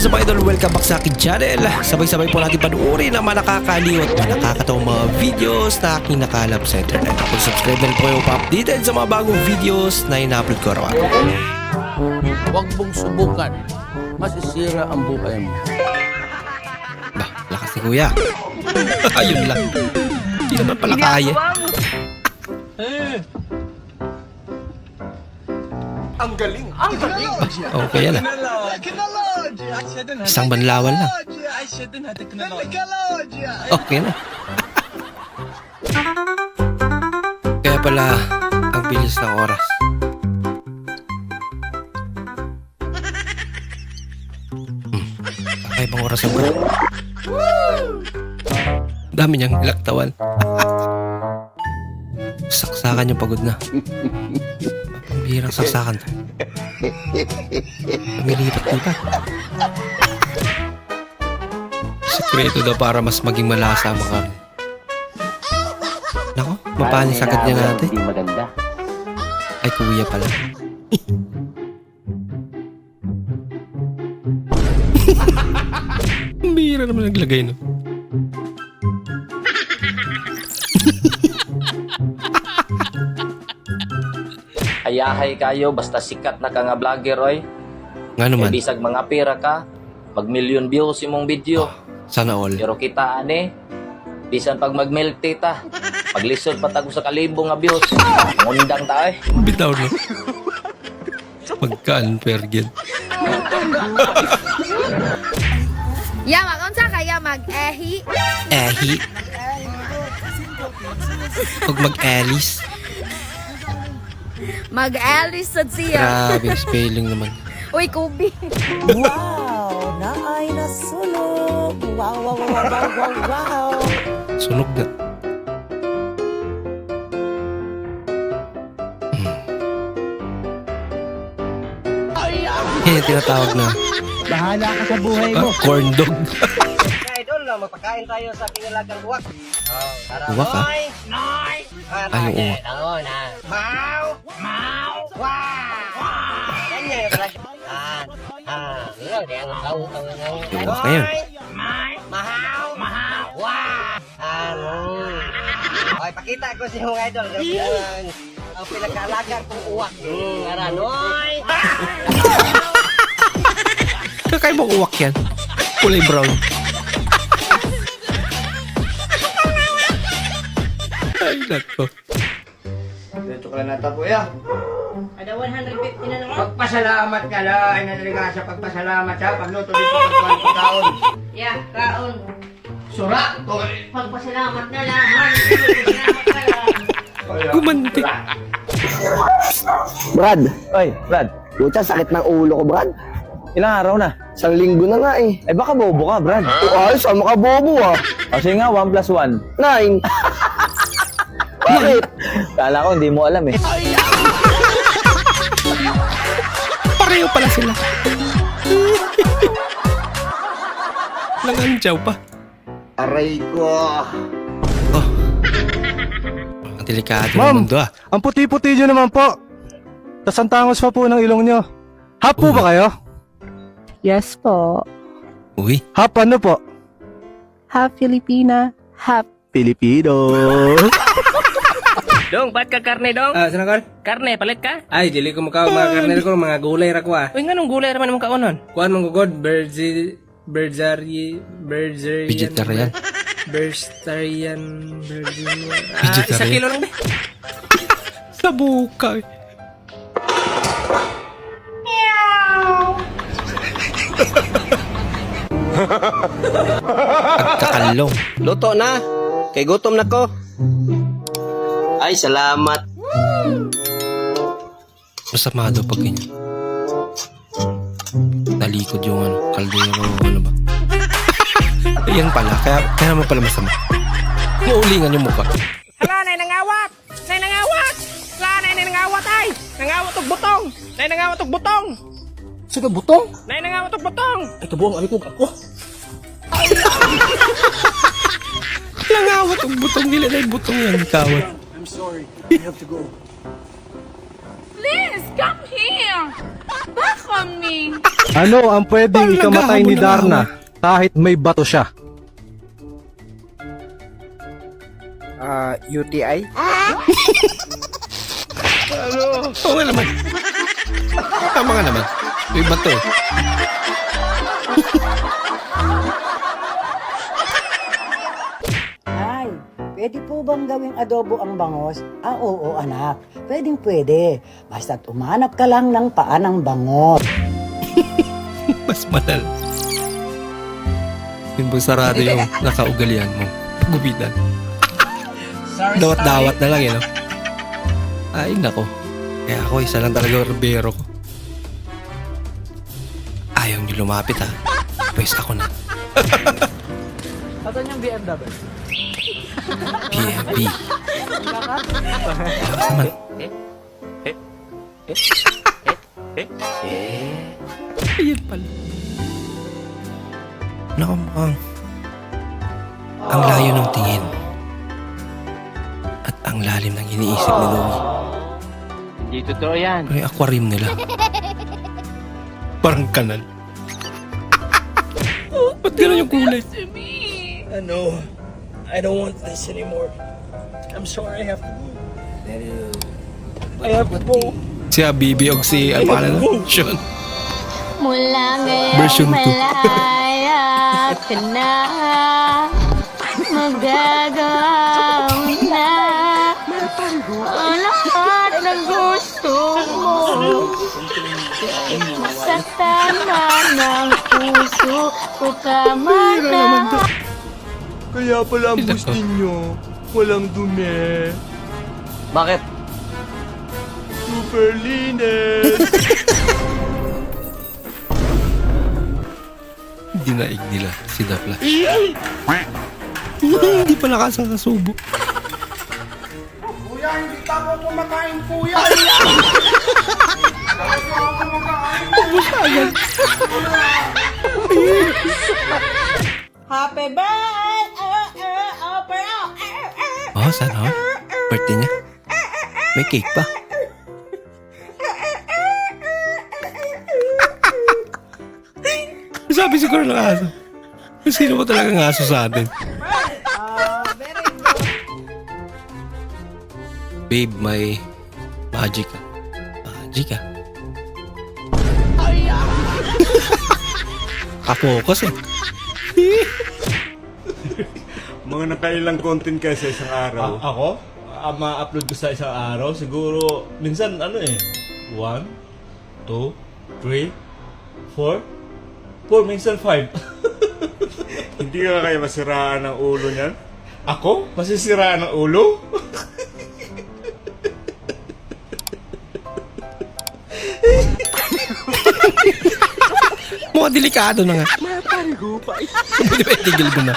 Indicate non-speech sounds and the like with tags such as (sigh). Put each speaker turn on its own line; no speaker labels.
is up idol? Welcome back sa akin channel. Sabay-sabay po natin panuorin ang mga nakakaliw at mga nakakatawang mga videos na aking nakalap sa internet. Kung subscribe na rin po kayo pa-updated sa mga bagong videos na ina-upload ko araw
Huwag mong subukan. Masisira ang buhay mo.
Bah, lakas ni kuya. (laughs) Ayun lang. Hindi naman pala kaya.
Ang galing! Ang galing!
Okay yan ah. Isang banlawan lang. Okay na. (laughs) Kaya pala, ang bilis ng oras. Hmm. Kakaibang oras ang gano'n. Dami niyang ilaktawan. (laughs) Saksakan yung pagod na. Ang bihirang saksakan. Lumilipat-lipat. Sekreto daw para mas maging malasa ang mga. Nako, mapanis agad niya natin.
Hindi maganda.
Ay, kuya pala. Ang bihira naman naglagay, no?
Ayahay kayo basta sikat na ka nga vlogger oy.
Nga naman,
Kay bisag mga pera ka, mag million views imong video.
sana all.
Pero kita ani, bisan pag mag milk tita, paglisod pa tago sa kalibo nga views. Ngundang ta eh.
Bitaw no. Pagka-unfair yun.
Ya, mag unsa kaya mag-ehi?
Ehi. Huwag mag-Alice.
Mag-Alice sad siya.
Grabe spelling naman. (laughs)
Uy, Kubi.
Wow! Naay nasunog! Wow, wow, wow, wow, wow, wow!
Sunog na. Yung (laughs) tinatawag na
Bahala ka sa buhay
ah, corn dog.
Idol, na magpakain tayo sa pinalagang buwak. Noy! Ah,
Ay,
talaga. Ah, ah. Yun, yan! Ano? Okay, pakita ko si yung idol. Ang, pinagkalagang kong uwak. Hmm, ara, Noy!
Kakaibang uwak yan. Kulay brown. Ay, nako.
Dito ka na ta kuya.
Ada 150 na naman.
Pagpasalamat ka la, ay nadaliga sa pagpasalamat ha. Pagluto dito ko taon.
Yeah, kaon.
Sura! To,
Pagpasalamat na lang. Pagpasalamat na lang.
Gumanti.
Brad,
Oy, Brad.
pucha sakit ng ulo ko, Brad.
Ilang araw na?
Isang linggo na nga eh.
Eh baka bobo ka, Brad.
Oh, ay, sama ka bobo ah.
O sige nga, 1 plus 1.
Nine. Bakit?
Kala ko hindi mo alam eh.
Pareho pala sila. Langantyaw pa.
Aray ko.
Oh. Ang delikado ng
Ma'am!
mundo ah.
Ang puti-puti nyo naman po. Tas ang tangos pa po ng ilong nyo. Half po ba kayo?
Yes po.
Uy,
Half ano po?
Half Filipina, half
Filipino. (laughs)
Dong, ba't ka karne, dong?
Ah, sana kal?
Karne, palit ka?
Ay, dili ko makaw mga karne ko, mga gulay ra ko ah.
Uy, nga nung gulay naman mong kaunon?
Kuan mong gugod, berzi, berzari, berzarian.
vegetarian.
Vegetarian, vegetarian. Ah, isa kilo lang ba? (laughs)
Sa buka. eh. (laughs) Pagkakalong.
Luto na. Kay gutom na ko. Ay, salamat.
Masama daw pag ganyan. Talikod yung ano, kaldero o ano ba. (laughs) Ayan pala, kaya, kaya naman pala masama. Maulingan yung mukha.
Hala, nay nangawat! Nay nangawat! Hala, nay nangawat ay! Nangawat og butong! Nay nangawat og butong!
Sige, butong.
Nay nangawat og butong!
Ay, kabuang ari ko ako. (laughs)
Langawat ang butong nila na yung butong yan, kawat.
Please, come here.
Ano ang pwedeng ikamatay ni Darna kahit may bato siya?
Ah, UTI?
Oo nga naman. Tama nga naman. May bato eh.
Pwede po bang gawing adobo ang bangos? Ah, oo anak. Pwedeng pwede. Basta't umanap ka lang ng paa ng bangos. (laughs)
Mas madal. Yun po sarado yung (laughs) nakaugalian mo. Gubitan. (laughs) Dawat-dawat na lang yun. No? Ay, nako. Kaya ako, isa lang talaga ang rebero ko. Ayaw niyo lumapit ha. Pwes ako na.
Ato yung BMW?
PMP. Naman. Ayun pala. Nako mukhang ang layo ng tingin at ang lalim ng iniisip ni Louie.
Hindi totoo yan.
Pero yung aquarium nila. Parang kanal. (laughs) oh, ba't gano'n yung kulay?
Ano? I don't want this anymore. I'm sorry, I have to go. I have to go.
Si Habibi o si, ano pangalan na? Sean.
Mula
Version
ngayon
2.
malaya ka na Magagawa mo na Ang lahat ng gusto mo Masaktan man ng puso ko tama na
Kaya pala
ang bus
ninyo walang dumi.
Bakit?
Super linis. (laughs)
Dinaig nila si Dapla. (laughs) Hindi pa nakasang kasubo.
Kuya, hindi pa ako kumakain, kuya.
Happy birthday!
Oh, sana all? Birthday niya? May cake pa. (laughs) Sabi siguro ng aso. Sino ba talagang aso sa atin? Babe, may magic ka. Magic ka. (laughs) Kapokus (laughs) eh.
Mga nakailang content kayo sa isang araw? ako? Ah, ma-upload ko sa isang araw? Siguro, minsan ano eh, 1, 2, 3, 4, 4, minsan 5. (laughs) Hindi ka kaya masiraan ng ulo niyan? Ako? Masisiraan ng ulo?
Mukhang delikado na nga. Maparigo pa. (laughs) Hindi ba itigil mo na?